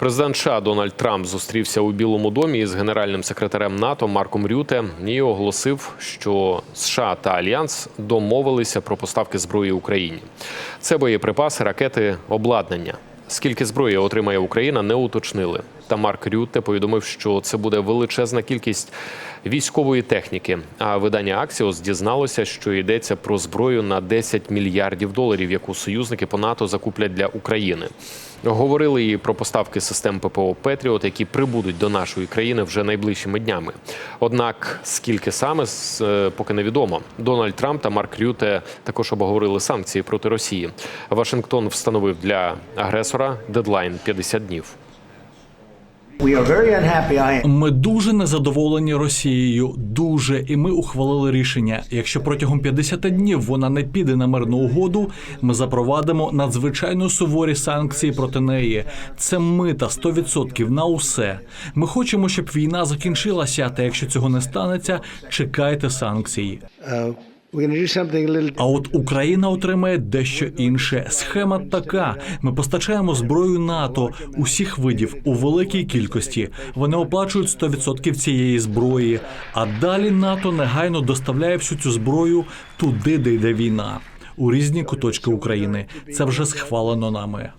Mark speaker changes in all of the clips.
Speaker 1: Президент США Дональд Трамп зустрівся у Білому домі із генеральним секретарем НАТО Марком Рюте і оголосив, що США та Альянс домовилися про поставки зброї Україні. Це боєприпаси, ракети, обладнання. Скільки зброї отримає Україна, не уточнили. Та Марк Рютте повідомив, що це буде величезна кількість військової техніки. А видання Axios дізналося, що йдеться про зброю на 10 мільярдів доларів, яку союзники по НАТО закуплять для України. Говорили і про поставки систем ППО Петріот, які прибудуть до нашої країни вже найближчими днями. Однак скільки саме е, поки невідомо. Дональд Трамп та Марк Рюте також обговорили санкції проти Росії. Вашингтон встановив для агресора дедлайн 50 днів.
Speaker 2: Ми дуже незадоволені Росією. Дуже, і ми ухвалили рішення. Якщо протягом 50 днів вона не піде на мирну угоду, ми запровадимо надзвичайно суворі санкції проти неї. Це мита 100% на усе. Ми хочемо, щоб війна закінчилася. Та якщо цього не станеться, чекайте санкцій. А от Україна отримає дещо інше. Схема така: ми постачаємо зброю НАТО усіх видів у великій кількості. Вони оплачують 100% цієї зброї. А далі НАТО негайно доставляє всю цю зброю туди, де йде війна. У різні куточки України це вже схвалено нами.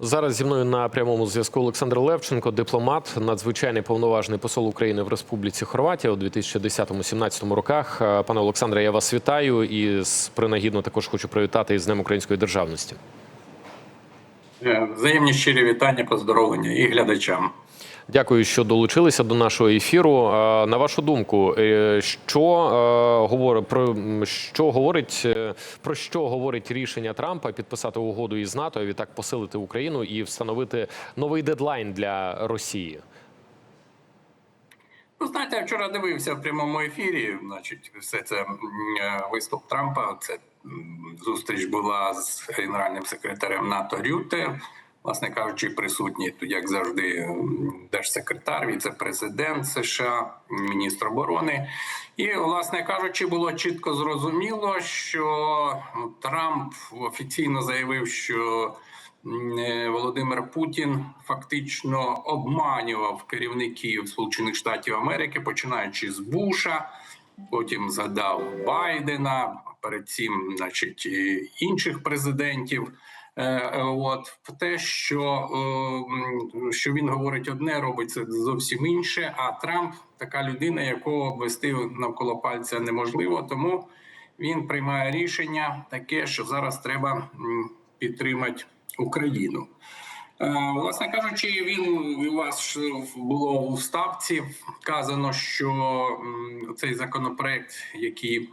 Speaker 1: Зараз зі мною на прямому зв'язку Олександр Левченко, дипломат, надзвичайний повноважний посол України в Республіці Хорватія у 2010-17 роках. Е, Пане Олександре, я вас вітаю і принагідно також хочу привітати із Днем української державності.
Speaker 3: Е, Взаємні щирі вітання, поздоровлення і глядачам.
Speaker 1: Дякую, що долучилися до нашого ефіру. Е, На вашу думку, е, що е, говорить про що говорить про що говорить рішення Трампа підписати угоду із НАТО, і відтак посилити Україну і встановити новий дедлайн для Росії?
Speaker 3: Ну, знаєте, я вчора дивився в прямому ефірі. Значить, все це виступ Трампа. Це зустріч була з генеральним секретарем НАТО Рюте. Власне кажучи, присутні тут, як завжди, держсекретар, віце-президент США, міністр оборони. І, власне кажучи, було чітко зрозуміло, що Трамп офіційно заявив, що е, Володимир Путін фактично обманював керівників Сполучених Штатів Америки, починаючи з Буша, потім згадав Байдена, перед цим, значить, інших президентів. Е, е, От те, що, е, що він говорить одне, робить це зовсім інше. А Трамп така людина, якого обвести навколо пальця неможливо, тому він приймає рішення таке, що зараз треба підтримати Україну. Власне кажучи, він у вас було у ставці вказано, що цей законопроект, який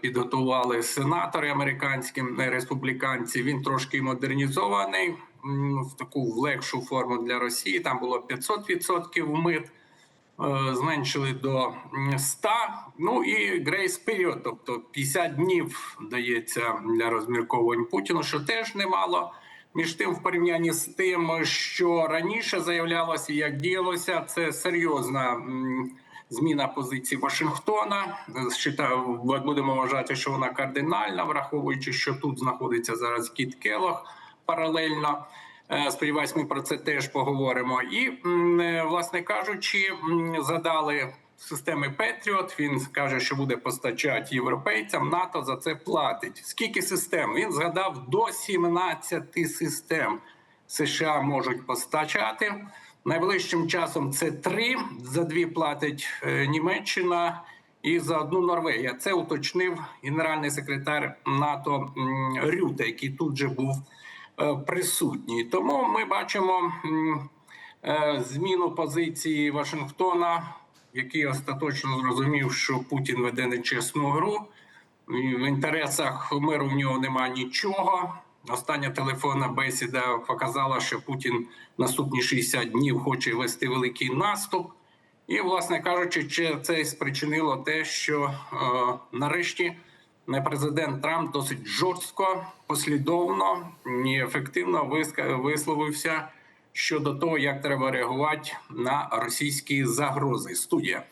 Speaker 3: підготували сенатори американські е, республіканці, він трошки модернізований в таку легшу форму для Росії. Там було 500% мит. е, Зменшили до м, 100, ну і грейс період, тобто 50 днів дається для розмірковувань Путіну, що теж немало. Між тим, в порівнянні з тим, що раніше заявлялося, як діялося, це серйозна зміна позиції Вашингтона. Считаю, будемо вважати, що вона кардинальна, враховуючи, що тут знаходиться зараз Кіт Келох паралельно. Е, Сподіваюсь, ми про це теж поговоримо. І е, власне кажучи, задали системи Петріот. Він каже, що буде постачати європейцям. НАТО за це платить. Скільки систем? Він згадав до 17 систем. США можуть постачати. Найближчим часом це три. За дві платить е, Німеччина і за одну Норвегія. Це уточнив генеральний секретар НАТО Рюте, який тут же був е, присутній. Тому ми бачимо е, зміну позиції Вашингтона, який остаточно зрозумів, що Путін веде нечесну гру. В інтересах миру в нього немає нічого. Остання телефонна бесіда показала, що Путін наступні 60 днів хоче вести великий наступ. І, власне кажучи, чи це спричинило те, що е, нарешті президент Трамп досить жорстко, послідовно і ефективно висловився щодо того, як треба реагувати на російські загрози. Студія.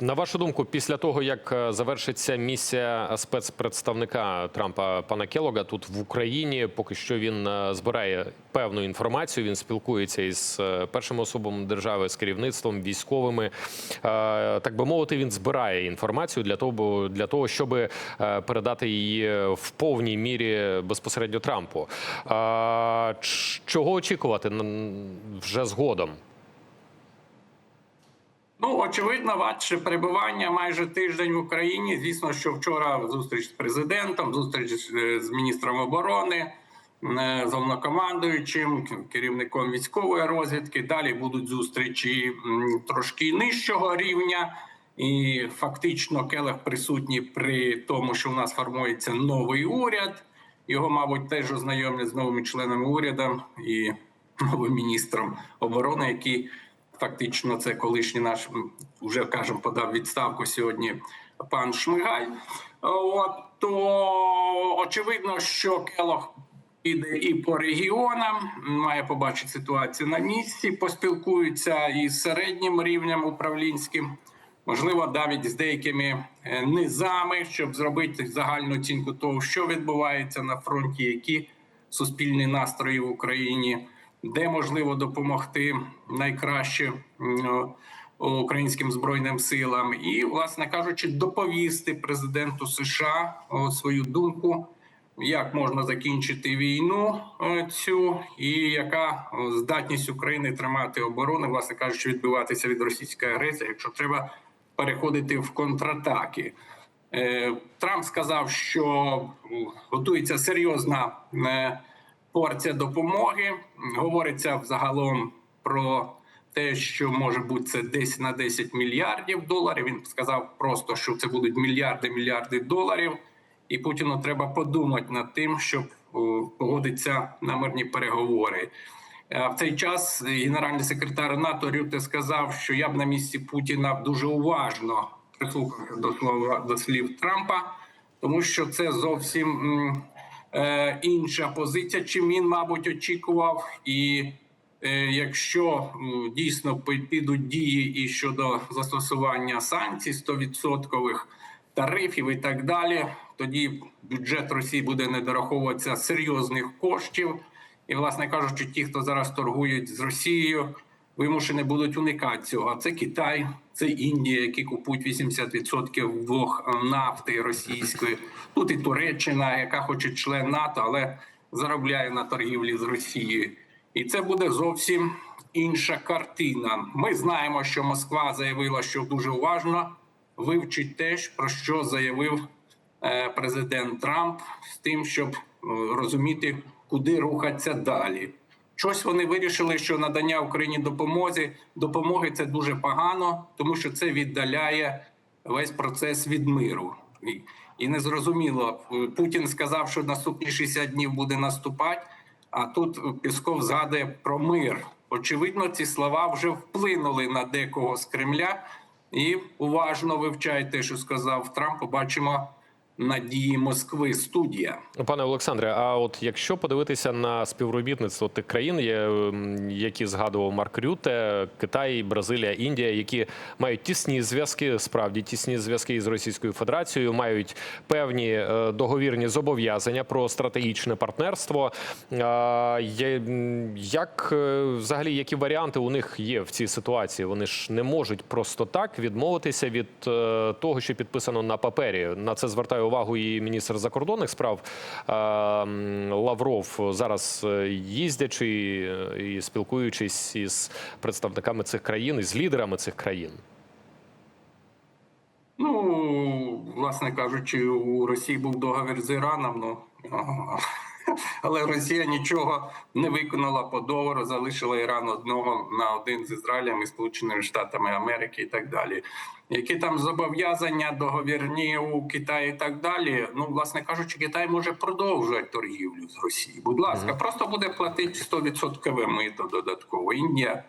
Speaker 1: На вашу думку, після того як е, завершиться місія спецпредставника Трампа пана Келога тут в Україні, поки що він е, збирає певну інформацію. Він спілкується із е, першими особами держави, з керівництвом, військовими. Так би мовити, він збирає інформацію для того, для того, щоб передати її в повній мірі безпосередньо Трампу. Чого очікувати вже згодом?
Speaker 3: Ну, очевидно, ваше перебування майже тиждень в Україні. Звісно, що вчора зустріч з президентом, зустріч е, з міністром оборони, е, з головнокомандуючим, керівником військової розвідки. Далі будуть зустрічі трошки нижчого рівня. І фактично Келех присутній при тому, що в нас формується новий уряд. Його, мабуть, теж ознайомлять з новими членами уряду і новим міністром оборони, який фактично це колишній наш вже кажемо, подав відставку сьогодні пан Шмигаль. От то очевидно, що Келох піде і по регіонам, має побачити ситуацію на місці, поспілкується із середнім рівнем управлінським. Можливо, навіть з деякими е, низами, щоб зробити загальну оцінку того, що відбувається на фронті, які суспільні настрої в Україні, де можливо допомогти найкраще українським збройним силам, і, власне кажучи, доповісти президенту США свою думку, як можна закінчити війну е, цю, і яка здатність України тримати оборону, власне кажучи, відбиватися від російської агресії, якщо треба переходити в контратаки. Е, Трамп сказав, що готується серйозна е, порція допомоги. Говориться взагалом про те, що може бути це десь на 10 мільярдів доларів. Він сказав просто, що це будуть мільярди мільярди доларів, і Путіну треба подумати над тим, щоб погодитися на мирні переговори. В цей час генеральний секретар НАТО Рюте сказав, що я б на місці Путіна дуже уважно прислухався до слова до слів Трампа, тому що це зовсім е, інша позиція, чим він, мабуть, очікував. І е, якщо дійсно підуть дії і щодо застосування санкцій 100% тарифів і так далі, тоді бюджет Росії буде не дораховуватися серйозних коштів. І, власне кажучи, ті, хто зараз торгують з Росією, вимушені будуть уникати цього. Це Китай, це Індія, які купують 80% вдвох нафти російської. Тут і Туреччина, яка хоче член НАТО, але заробляє на торгівлі з Росією. І це буде зовсім інша картина. Ми знаємо, що Москва заявила, що дуже уважно вивчить те, про що заявив е, президент Трамп, з тим, щоб е, розуміти, куди рухатися далі. Щось вони вирішили, що надання Україні допомоги допомоги це дуже погано, тому що це віддаляє весь процес від миру. І, і незрозуміло, е, Путін сказав, що наступні 60 днів буде наступати. А тут Пісков згадує про мир. Очевидно, ці слова вже вплинули на декого з Кремля. І уважно вивчайте, що сказав Трамп. Побачимо надії Москви. Студія.
Speaker 1: Пане Олександре, а от якщо подивитися на співробітництво тих країн, ем, які згадував Марк Рюте, Китай, Бразилія, Індія, які мають тісні зв'язки, справді тісні зв'язки із Російською Федерацією, мають певні е, договірні зобов'язання про стратегічне партнерство. Як е, взагалі які варіанти у них є в цій ситуації? Вони ж не можуть просто так відмовитися від е, того, що підписано на папері. На це звертає увагу і міністр закордонних справ е, Лавров. Зараз е, їздячи і спілкуючись із представниками цих країн, із лідерами цих країн.
Speaker 3: Ну, власне кажучи, у Росії був договір з Іраном. Ну. Але Росія нічого не виконала по договору, залишила Іран одного на один з Ізраїлем і Сполученими Штатами Америки і так далі. Які там зобов'язання договірні у Китаї і так далі? Ну, власне кажучи, Китай може продовжувати торгівлю з Росією. Будь ласка, просто буде платити 100% мито додатково. Індія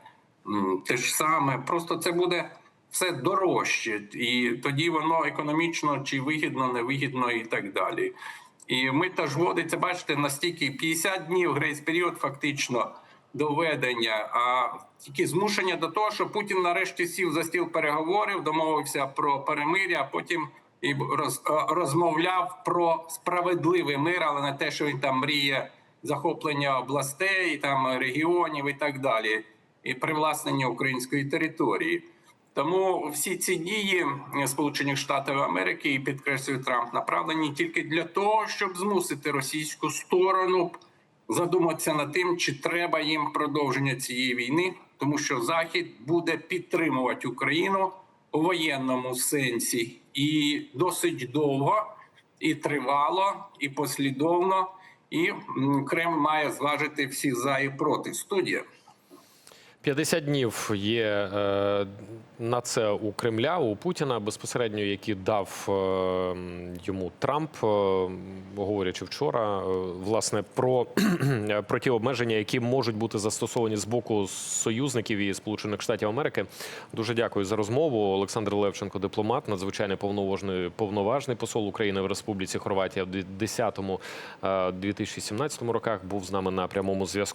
Speaker 3: те ж саме. Просто це буде все дорожче, і тоді воно економічно чи вигідно, невигідно і так далі. І мита ж вводиться, бачите, настільки 50 днів грейс період фактично доведення, а тільки змушення до того, що Путін нарешті сів за стіл переговорів, домовився про перемиря, а потім і роз, е, розмовляв про справедливий мир, але не те, що він там мріє захоплення областей, там регіонів і так далі, і привласнення української території. Тому всі ці дії Сполучених Штатів Америки і підкреслює Трамп направлені тільки для того, щоб змусити російську сторону задуматися над тим, чи треба їм продовження цієї війни, тому що Захід буде підтримувати Україну у воєнному сенсі і досить довго, і тривало, і послідовно. І Кремль має зважити всі за і проти. Студія.
Speaker 1: 50 днів є е, на це у Кремля, у Путіна безпосередньо, які дав е, йому Трамп, е, говорячи вчора, власне про, про ті обмеження, які можуть бути застосовані з боку союзників і Сполучених Штатів Америки. Дуже дякую за розмову. Олександр Левченко, дипломат, надзвичайний повноважний повноважний посол України в Республіці Хорватія в 2010-2017 роках був з нами на прямому зв'язку.